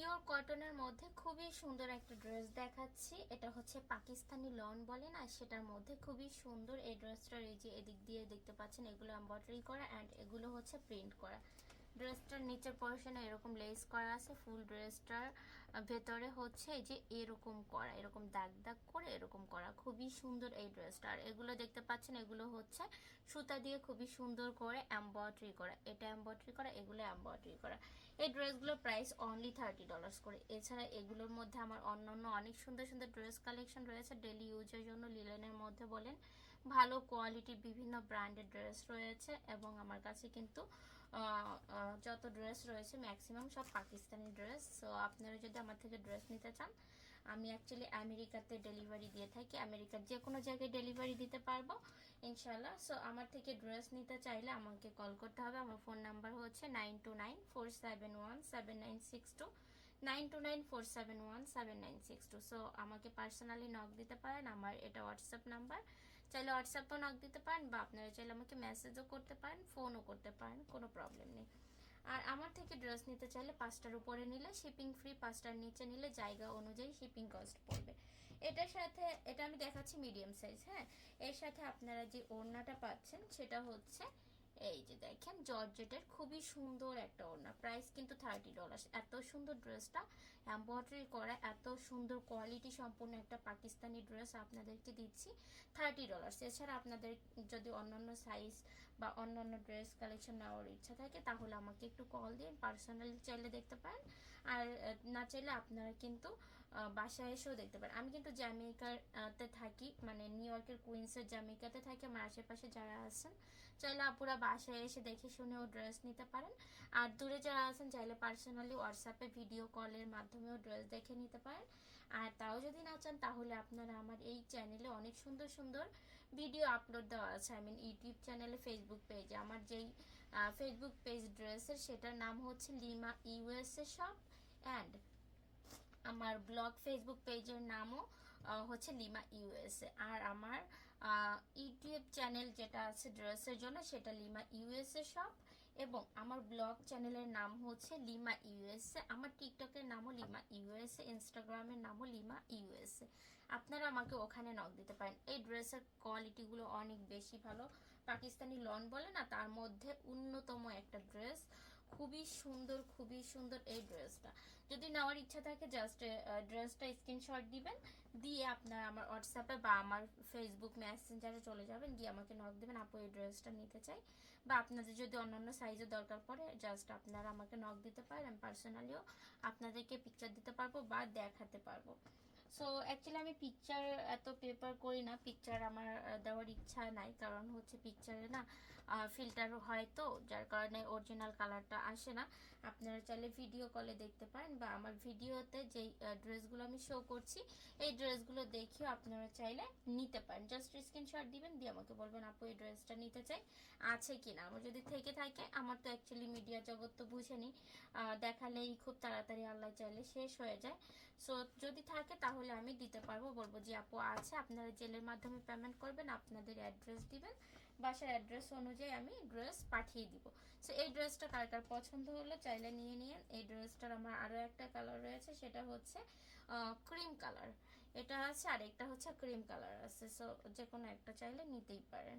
Pure কটনের মধ্যে খুবই সুন্দর একটা ড্রেস দেখাচ্ছি। এটা হচ্ছে পাকিস্তানি লন বলে না সেটার মধ্যে খুবই সুন্দর এই ড্রেসটার এই যে এদিক দিয়ে দেখতে পাচ্ছেন, এগুলো এম্ব্রয়ডারি করা অ্যান্ড এগুলো হচ্ছে প্রিন্ট করা। ড্রেসটার নিচের পোর্শনে এরকম লেস করা আছে ফুল ড্রেসটার ভেতরে হচ্ছে এই যে এরকম করা, এরকম দাগ দাগ করে এরকম করা, খুবই সুন্দর এই ড্রেসটা। আর এগুলো দেখতে পাচ্ছেন, এগুলো হচ্ছে সুতা দিয়ে খুবই সুন্দর করে এম্ব্রয়ডারি করা, এটা এম্ব্রয়ডারি করা, এগুলো এম্ব্রয়ডারি করা। এই ড্রেসগুলোর প্রাইস অনলি থার্টি ডলার্স করে। এছাড়া এগুলোর মধ্যে আমার অন্যান্য অনেক সুন্দর সুন্দর ড্রেস কালেকশন রয়েছে। ডেলি ইউজের জন্য লিলেনের মধ্যে বলেন। ভালো কোয়ালিটির বিভিন্ন ব্র্যান্ডের ড্রেস রয়েছে এবং আমার কাছে কিন্তু যত ড্রেস রয়েছে ম্যাক্সিমাম সব পাকিস্তানি ড্রেস সো আপনারা যদি আমার থেকে ড্রেস নিতে চান আমি অ্যাকচুয়ালি আমেরিকাতে ডেলিভারি দিয়ে থাকি। আমেরিকার যে কোনো জায়গায় ডেলিভারি দিতে পারব ইনশাল্লাহ সো আমার থেকে ড্রেস নিতে চাইলে আমাকে কল করতে হবে। আমার ফোন নাম্বার হচ্ছে nine two nine four seven one seven nine six two nine two nine four seven one seven nine six two so আমাকে পার্সোনালি নক দিতে পারেন। আমার এটা হোয়াটসঅ্যাপ নাম্বার চাইলে হোয়াটসঅ্যাপও নক দিতে পারেন বা আপনারা চাইলে আমাকে মেসেজও করতে পারেন ফোনও করতে পারেন। কোনো প্রবলেম নেই। থেকে ড্রেস নিতে চাইলে পাঁচটার উপরে নিলে শিপিং ফ্রি পাঁচটার নিচে নিলে জায়গা অনুযায়ী শিপিং কস্ট পড়বে। এটার সাথে, এটা আমি দেখাচ্ছি মিডিয়াম সাইজ হ্যাঁ? এর সাথে আপনারা যে ওড়নাটা পাচ্ছেন, সেটা হচ্ছে এই যে দেখেন, জর্জেটের খুবই সুন্দর একটা ওড়না। প্রাইস কিন্তু থার্টি ডলার এত সুন্দর ড্রেসটা এম্ব্রয়ডারি করা, এত সুন্দর কোয়ালিটি সম্পূর্ণ একটা পাকিস্তানি ড্রেস আপনাদেরকে দিচ্ছি থার্টি ডলার এছাড়া আপনাদের যদি অন্যান্য সাইজ বা অন্যান্য ড্রেস কালেকশন নেওয়ার ইচ্ছা থাকে, তাহলে আমাকে একটু কল দিন। পার্সোনালি চাইলে দেখতে পারেন। আর, না চাইলে আপনারা কিন্তু বাসায় এসেও দেখতে পারেন আমি কিন্তু জ্যামিকাতে থাকি মানে নিউ ইয়র্কের কুইন্সের জ্যামিকাতে থাকি, আমার আশেপাশে যারা আছেন। চাইলে আপুরা বাসায় এসে দেখে শুনেও ড্রেস নিতে পারেন। আর দূরে যারা আছেন, চাইলে পার্সোনালি হোয়াটসঅ্যাপে ভিডিও কলের মাধ্যমেও ড্রেস দেখে নিতে পারেন। আর তাও যদি না চান, তাহলে আপনারা আমার এই চ্যানেলে অনেক সুন্দর সুন্দর ভিডিও আপলোড দেওয়া আছে। আই মিন ইউটিউব চ্যানেলে, ফেসবুক পেজে। আমার যেই ফেসবুক পেজ ড্রেসের, সেটার নাম হচ্ছে লিমা ইউএসএ শপ অ্যান্ড আমার ব্লগ ফেসবুক পেজের নামও হচ্ছে লিমা ইউএসএ আর আমার ইউটিউব চ্যানেল যেটা আছে ড্রেসের জন্য, সেটা লিমা ইউএসএ শপ এবং আমার ব্লগ চ্যানেলের নাম হচ্ছে লিমা ইউএসএ আমার টিকটকের নামও লিমা ইউএসএ ইনস্টাগ্রামের নামও লিমা ইউএসএ আপনারা আমাকে ওখানে নক দিতে পারেন। এই ড্রেসের কোয়ালিটিগুলো অনেক বেশি ভালো। পাকিস্তানি লন বলে না, তার মধ্যে অন্যতম একটা ড্রেস খুবই সুন্দর খুবই সুন্দর এই ড্রেসটা। যদি নেওয়ার ইচ্ছা থাকে জাস্ট ড্রেসটা স্ক্রিনশট দিবেন, দিয়ে আপনার আমার হোয়াটসঅ্যাপে বা আমার ফেসবুক মেসেঞ্জারে চলে যাবেন, গিয়ে আমাকে নক দেবেন, আপু, এই ড্রেসটা নিতে চাই। বা আপনাদের যদি অন্যান্য সাইজের দরকার পড়ে জাস্ট আপনারা আমাকে নক দিতে পারেন পার্সোনালিও আপনাদেরকে পিকচার দিতে পারব বা দেখাতে পারব। সো অ্যাকচুয়ালি আমি পিকচার এত পেপার করি না। পিকচার আমার দেওয়ার ইচ্ছা নাই। কারণ হচ্ছে পিকচারে না ফিল্টার হয় তো, যার কারণে অরিজিনাল কালারটা আসে না। আপনারা চাইলে ভিডিও কলে দেখতে পারেন বা আমার ভিডিওতে যেই ড্রেসগুলো আমি শো করছি, এই ড্রেসগুলো দেখিও আপনারা চাইলে নিতে পারেন। জাস্ট স্ক্রিনশট দিবেন, দিয়ে আমাকে বলবেন, আপু, এই ড্রেসটা নিতে চাই, আছে কি না আমার যদি থেকে থাকে, আমার তো অ্যাকচুয়ালি মিডিয়া জগৎ তো বুঝেনি। দেখালেই খুব তাড়াতাড়ি আল্লাহ চাইলে শেষ হয়ে যায়। সো যদি থাকে তাহলে আমি দিতে পারব। বলব যে, আপু, আছে। আপনারা জেলের মাধ্যমে পেমেন্ট করবেন, আপনাদের অ্যাড্রেস দিবেন। বাসার অ্যাড্রেস অনুযায়ী আমি ড্রেস পাঠিয়ে দিব। সো এই ড্রেসটা কার কার পছন্দ হলো চাইলে নিয়ে নিন এই ড্রেসটার আমার আরও একটা কালার রয়েছে, সেটা হচ্ছে ক্রিম কালার এটা আছে আর একটা হচ্ছে ক্রিম কালার আছে। সো যে কোনো একটা চাইলে নিতেই পারেন।